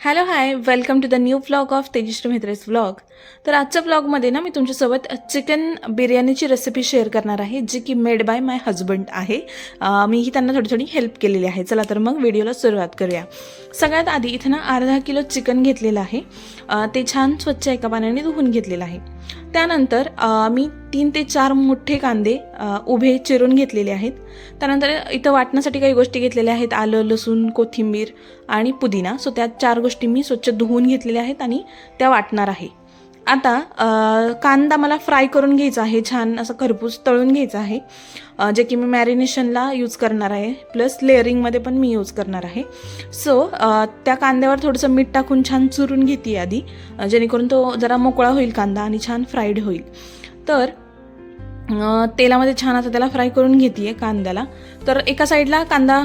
Hello hi welcome to the new vlog of Tejashree मित्रेस vlog तर आजच्या व्लॉगमध्ये ना मी तुमच्यासोबत चिकन बिर्याणीची रेसिपी शेअर करणार आहे जी की मेड बाय माय हजबंड आहे. मीही त्यांना थोडी थोडी हेल्प केलेली आहे. चला तर मग व्हिडिओला सुरुवात करूया. सगळ्यात आधी इथं ना अर्धा किलो चिकन घेतलेलं आहे. ते छान स्वच्छ एका पाण्याने धुवून घेतलेलं आहे. त्यानंतर मी तीन ते चार मोठे कांदे उभे चिरून घेतलेले आहेत. त्यानंतर इथं वाटण्यासाठी काही गोष्टी घेतलेल्या आहेत. आलं लसूण कोथिंबीर आणि पुदिना. सो त्या चार गोष्टी मी स्वच्छ धुवून घेतलेल्या आहेत आणि त्या वाटणार आहे. आता कांदा मला फ्राय करून घ्यायचा आहे छान असं खरपूस तळून घ्यायचं आहे जे की मी मॅरिनेशनला यूज करणार आहे प्लस लेअरिंगमध्ये पण मी यूज करणार आहे. सो त्या कांद्यावर थोडंसं मीठ टाकून छान चुरून घेते आधी जेणेकरून तो जरा मोकळा होईल कांदा आणि छान फ्राईड होईल. तर तेलामध्ये छान आता त्याला फ्राय करून घेते आहे कांद्याला. तर एका साईडला कांदा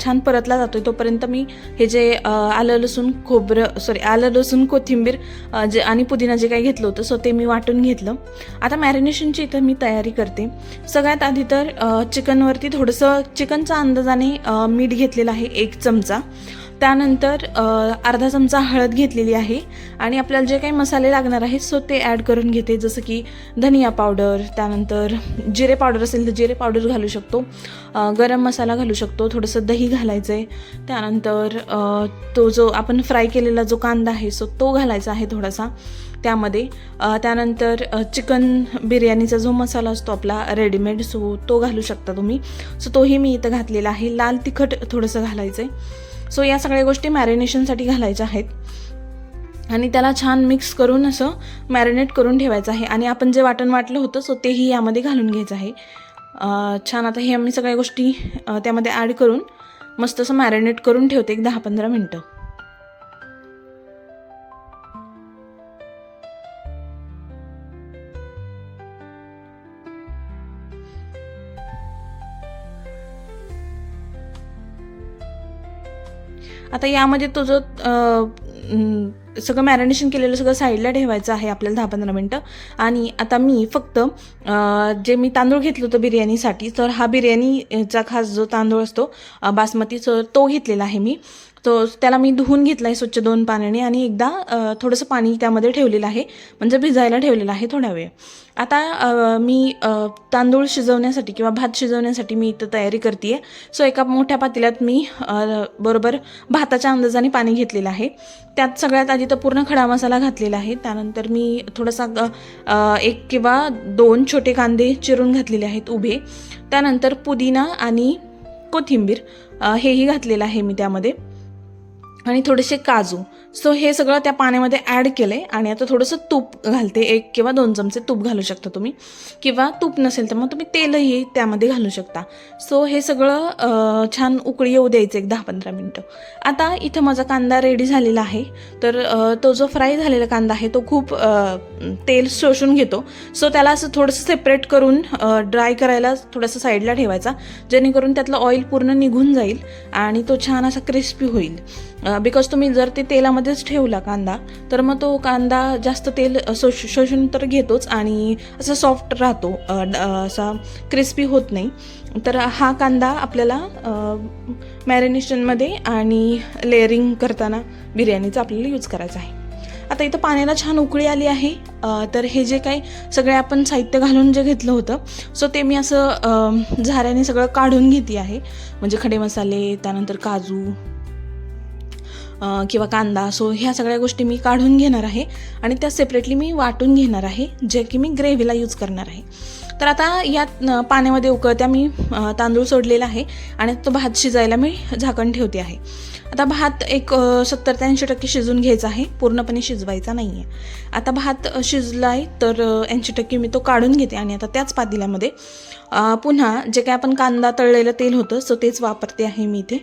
छान परतला जातो तोपर्यंत मी हे जे आलं लसूण खोबरं सॉरी आलं लसूण कोथिंबीर जे आणि पुदिना जे काही घेतलं होतं सो ते मी वाटून घेतलं. आता मॅरिनेशनची इथं मी तयारी करते. सगळ्यात आधी तर चिकनवरती थोडंसं चिकनचा अंदाजाने मीठ घेतलेलं आहे एक चमचा. त्यानंतर अर्धा चमचा हळद घेतलेली आहे आणि आपल्याला जे काही मसाले लागणार आहेत सो ते ॲड करून घेते. जसं की धनिया पावडर त्यानंतर जिरे पावडर असेल तर जिरे पावडर घालू शकतो. गरम मसाला घालू शकतो. थोडंसं दही घालायचं आहे त्यानंतर तो जो आपण फ्राय केलेला जो कांदा आहे सो तो घालायचा आहे थोडासा त्यामध्ये. त्यानंतर चिकन बिर्याणीचा जो मसाला असतो आपला रेडीमेड सो तो घालू शकता तुम्ही. सो तोही मी इथं घातलेला आहे. लाल तिखट थोडंसं घालायचं आहे सो या सगळ्या गोष्टी मॅरिनेशनसाठी घालायच्या आहेत. आणि त्याला छान मिक्स करून असं मॅरिनेट करून ठेवायचं आहे. आणि आपण जे वाटण वाटलं होतं सो तेही यामध्ये घालून घ्यायचं आहे. छान आता हे आम्ही सगळ्या गोष्टी त्यामध्ये ॲड करून मस्त असं मॅरिनेट करून ठेवते एक दहा पंधरा मिनटं. आता यामध्ये तुझं सगळं मॅरिनेशन केलेलं सगळं साईडला ठेवायचं आहे आपल्याला दहा पंधरा मिनटं. आणि आता मी फक्त जे मी तांदूळ घेतलं होतं बिर्याणीसाठी तर हा बिर्याणीचा खास जो तांदूळ असतो बासमतीचं बासमती तो घेतलेला आहे मी. तो त्याला मी धुवून घेतला आहे स्वच्छ दोन पाण्याने आणि एकदा थोडंसं पाणी त्यामध्ये ठेवलेलं आहे म्हणजे भिजायला ठेवलेलं आहे थोडा वेळ. आता मी तांदूळ शिजवण्यासाठी किंवा भात शिजवण्यासाठी मी इथं तयारी करते आहे सो एका मोठ्या पातेल्यात मी बरोबर भाताच्या अंदाजाने पाणी घेतलेलं आहे. त्यात सगळ्यात आधी तर पूर्ण खडा मसाला घातलेला आहे. त्यानंतर मी थोडासा ग- एक किंवा दोन छोटे कांदे चिरून घातलेले आहेत उभे. त्यानंतर पुदिना आणि कोथिंबीर हेही घातलेलं आहे मी त्यामध्ये. आणि थोडेसे काजू. सो हे सगळं त्या पाण्यामध्ये ॲड केलं आहे आणि आता थोडंसं तूप घालते. एक किंवा दोन चमचे तूप घालू शकता तुम्ही. किंवा तूप नसेल तर मग तुम्ही तेलही त्यामध्ये घालू शकता. सो हे सगळं छान उकळी येऊ द्यायचं एक दहा पंधरा मिनटं. आता इथं माझा कांदा रेडी झालेला आहे. तर तो जो फ्राय झालेला कांदा आहे तो खूप तेल शोषून घेतो. सो त्याला असं थोडंसं सेपरेट करून ड्राय करायला थोडंसं साईडला ठेवायचा. जेणेकरून त्यातलं ऑइल पूर्ण निघून जाईल आणि तो छान असा क्रिस्पी होईल. बिकॉज तुम्ही जर ते तेलामध्येच ठेवला कांदा तर मग तो कांदा जास्त तेल शोष शोषून तर घेतोच आणि असा सॉफ्ट राहतो असा क्रिस्पी होत नाही. तर हा कांदा आपल्याला मॅरिनेशनमध्ये आणि लेअरिंग करताना बिर्याणीचा आपल्याला यूज करायचा आहे. आता इथं पाण्याला छान उकळी आली आहे तर हे जे काही सगळे आपण साहित्य घालून जे घेतलं होतं सो ते मी असं झाऱ्याने सगळं काढून घेते आहे. म्हणजे खडे मसाले त्यानंतर काजू किंवा कांदा सो ह्या सगळ्या गोष्टी मी काढून घेणार आहे आणि त्या सेपरेटली मी वाटून घेणार आहे जे की मी ग्रेव्हीला यूज करणार आहे. तर आता यात पाण्यामध्ये उकळत्या मी तांदूळ सोडलेला आहे आणि तो भात शिजायला मी झाकण ठेवते आहे. आता भात एक सत्तर ते ऐंशी टक्के शिजून घ्यायचा आहे. पूर्णपणे शिजवायचा नाही आहे आता भात शिजला आहे तर ऐंशी टक्के मी तो काढून घेते आणि आता त्याच पातेल्यामध्ये पुन्हा जे काय आपण कांदा तळलेलं तेल होतं सो तेच वापरते आहे मी इथे.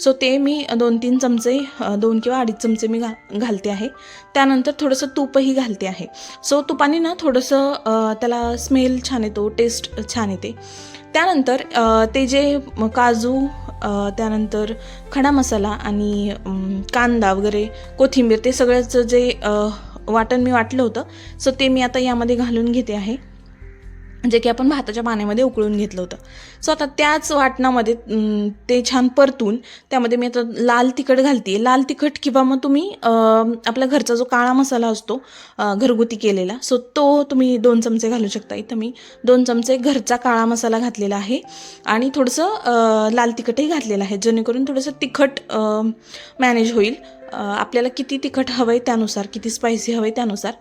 सो ते मी दोन तीन चमचे दोन किंवा अडीच चमचे मी घा घालते आहे. त्यानंतर थोडंसं तूपही घालते आहे. सो तुपाने ना थोडंसं त्याला स्मेल छान येतो टेस्ट छान येते. त्यानंतर ते जे काजू त्यानंतर खडा मसाला आणि कांदा वगैरे कोथिंबीर ते सगळ्याचं जे वाटण मी वाटलं होतं सो ते मी आता यामध्ये घालून घेते आहे. जे की आपण भाताच्या पाण्यामध्ये उकळून घेतलं होतं. सो आता त्याच वाटणामध्ये ते छान परतून त्यामध्ये मी आता लाल तिखट घालते लाल तिखट किंवा मग तुम्ही आपल्या घरचा जो काळा मसाला असतो घरगुती केलेला सो तो तुम्ही दोन चमचे घालू शकता इथं मी. दोन चमचे घरचा काळा मसाला घातलेला आहे आणि थोडंसं लाल तिखटही घातलेलं आहे जेणेकरून थोडंसं तिखट मॅनेज होईल. आपल्याला किती तिखट हवं आहे त्यानुसार किती स्पायसी हवं आहे त्यानुसार.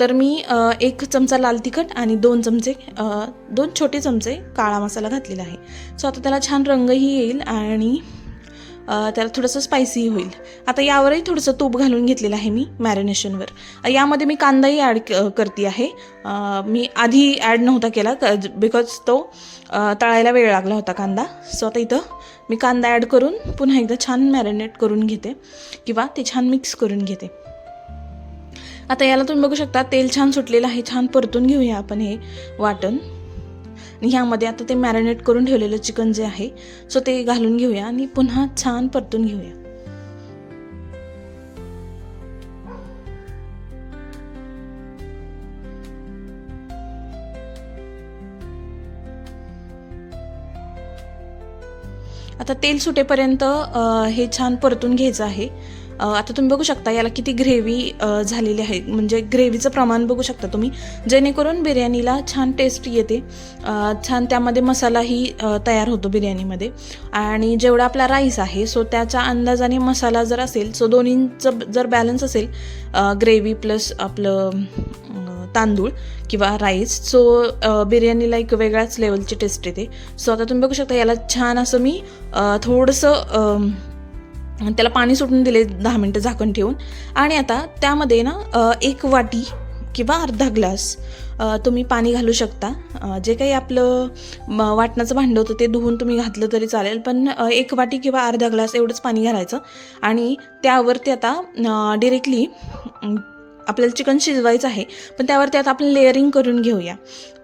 तर मी एक चमचा लाल तिखट आणि दोन चमचे दोन छोटे चमचे काळा मसाला घातलेला आहे. सो आता त्याला छान रंगही येईल आणि त्याला थोडंसं स्पायसीही होईल. आता यावरही थोडंसं तूप घालून घेतलेलं आहे मी मॅरिनेशनवर यामध्ये मी कांदाही ॲड करते आहे. मी आधी ॲड नव्हता केला क बिकॉज तो तळायला वेळ लागला होता कांदा. सो आता इथं मी कांदा ॲड करून पुन्हा एकदा छान मॅरिनेट करून घेते किंवा ते छान मिक्स करून घेते. आता याला तुम्ही बघू शकता तेल छान सुटलेलं आहे छान परतून घेऊया आपण हे वाटण. आणि ह्यामध्ये आता ते मॅरिनेट करून ठेवलेलं चिकन जे आहे सो ते घालून घेऊया आणि पुन्हा छान परतून घेऊया. आता तेल सुटेपर्यंत हे छान परतून घ्यायचं आहे. आता तुम्ही बघू शकता याला किती ग्रेव्ही झालेली आहे. म्हणजे ग्रेव्हीचं प्रमाण बघू शकता तुम्ही. जेणेकरून बिर्याणीला छान टेस्ट येते. छान त्यामध्ये मसालाही तयार होतो बिर्याणीमध्ये. आणि जेवढा आपला राईस आहे सो त्याच्या अंदाजाने मसाला जर असेल सो दोन्हींचं जर बॅलन्स असेल ग्रेव्ही प्लस आपलं तांदूळ किंवा राईस सो बिर्याणीला एक वेगळ्याच लेवलची टेस्ट येते. सो आता तुम्ही बघू शकता याला छान असं मी थोडंसं त्याला पाणी सुटून दिले दहा मिनटं झाकण ठेवून. आणि आता त्यामध्ये ना एक वाटी किंवा अर्धा ग्लास तुम्ही पाणी घालू शकता. जे काही आपलं वाटणाचं भांडं होतं ते धुवून तुम्ही घातलं तरी चालेल. पण एक वाटी किंवा अर्धा ग्लास एवढंच पाणी घालायचं. आणि त्यावरती आता डिरेक्टली आपल्याला चिकन शिजवायचं आहे पण त्यावरती आता आपण लेअरिंग करून घेऊया.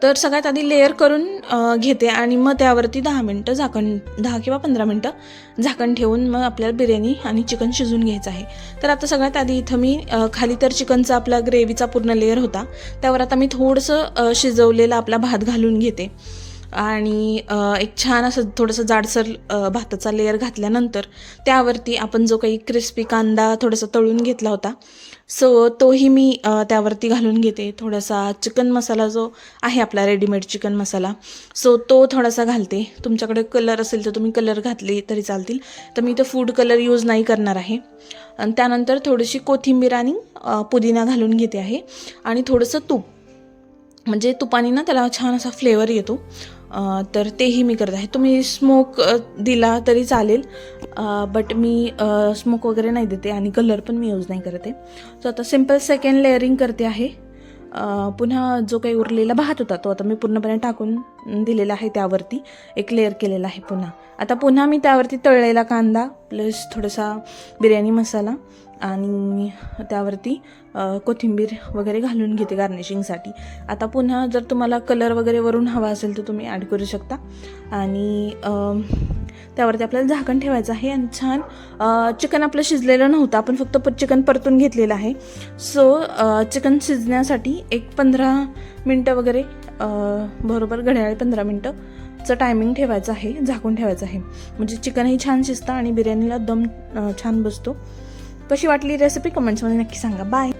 तर सगळ्यात आधी लेअर करून घेते आणि मग त्यावरती दहा मिनटं झाकण दहा किंवा पंधरा मिनटं झाकण ठेवून मग आपल्याला बिर्याणी आणि चिकन शिजून घ्यायचं आहे. तर आता सगळ्यात आधी इथं मी खाली तर चिकनचा आपला ग्रेव्हीचा पूर्ण लेअर होता. त्यावर आता मी थोडंसं शिजवलेला आपला भात घालून घेते. आणि एक छान असं थोडंसं जाडसर भाताचा लेअर घातल्यानंतर त्यावरती आपण जो काही क्रिस्पी कांदा थोडासा तळून घेतला होता सो तोही मी त्यावरती घालून घेते. थोडासा चिकन मसाला जो आहे आपला रेडीमेड चिकन मसाला सो तो थोडासा घालते. तुमच्याकडे कलर असेल तर तुम्ही कलर घातले तरी चालतील. तर मी इथं फूड कलर यूज नाही करणार आहे. आणि त्यानंतर थोडीशी कोथिंबीर आणि पुदिना घालून घेते आहे. आणि थोडंसं तूप. म्हणजे तुपाने ना त्याला छान असा फ्लेवर येतो. तर तेही मी करत आहे. तुम्ही स्मोक दिला तरी चालेल. बट मी स्मोक वगैरे नाही देते आणि कलर पण मी यूज नाही करते सो आता सिंपल सेकंड लेअरिंग करते आहे. पुन्हा जो काही उरलेला भात होता तो आता मी पूर्णपणे टाकून दिलेला आहे त्यावरती. एक लेअर केलेला आहे पुन्हा. आता पुन्हा मी त्यावरती तळलेला कांदा प्लस थोडासा बिर्याणी मसाला. आणि त्यावरती कोथिंबीर वगैरे घालून घेते गार्निशिंगसाठी आता पुन्हा जर तुम्हाला कलर वगैरे वरून हवा असेल तर तुम्ही ॲड करू शकता. आणि त्यावरती आपल्याला झाकण ठेवायचं आहे आणि छान चिकन आपलं शिजलेलं नव्हतं. आपण फक्त प चिकन परतून घेतलेलं आहे. सो चिकन शिजण्यासाठी एक पंधरा मिनटं वगैरे बरोबर घड्याळी पंधरा मिनटंचं टायमिंग ठेवायचं आहे झाकून ठेवायचं आहे. म्हणजे चिकनही छान शिजतं आणि बिर्याणीला दम छान बसतो. कशी वाटली रेसिपी कमेंट्समध्ये नक्की सांगा. बाय